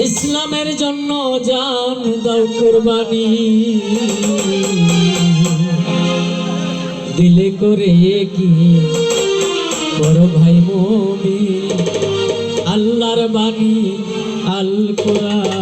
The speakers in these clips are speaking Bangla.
ইসলামের জন্য জান দাও কুরবানি। দিলে করে কি বড় ভাই মমি আল্লাহর বাণী আল কোরআন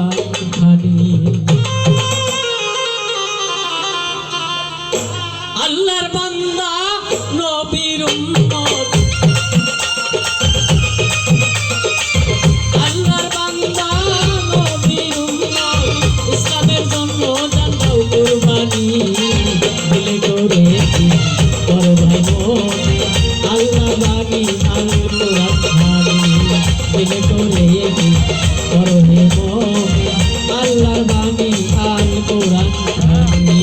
করেছি পরভাব আল্লাহ বাগি আলুর রাজধানী দিলে করেছি পরহে আল্লাহ বাগি আল রাজধানী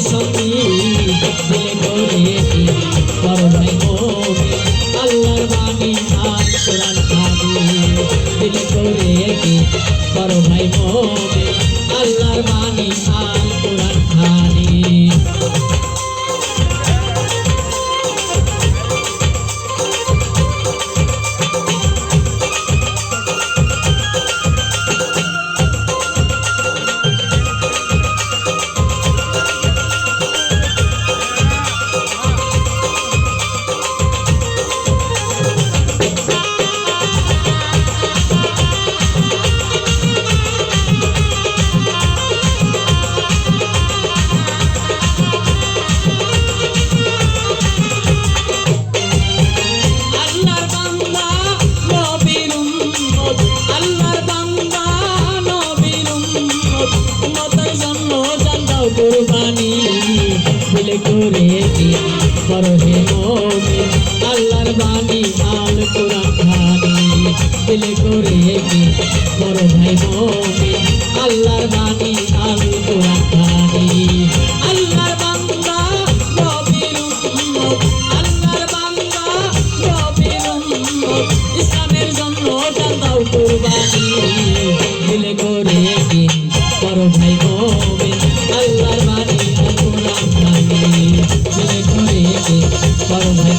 সখী দিলে করেছি করোনায় কবি আল্লাহর বাণী হাত কোরআন খাবি দিলে করেছি করোনায় কবি করেছি পরহে মোমি আল্লাহর বাণী আল কোরআন খানি দিলে করেছি পর ভাই মোমি আল্লাহর বাণী আল কোরআন খানি দিলে করে Paraná.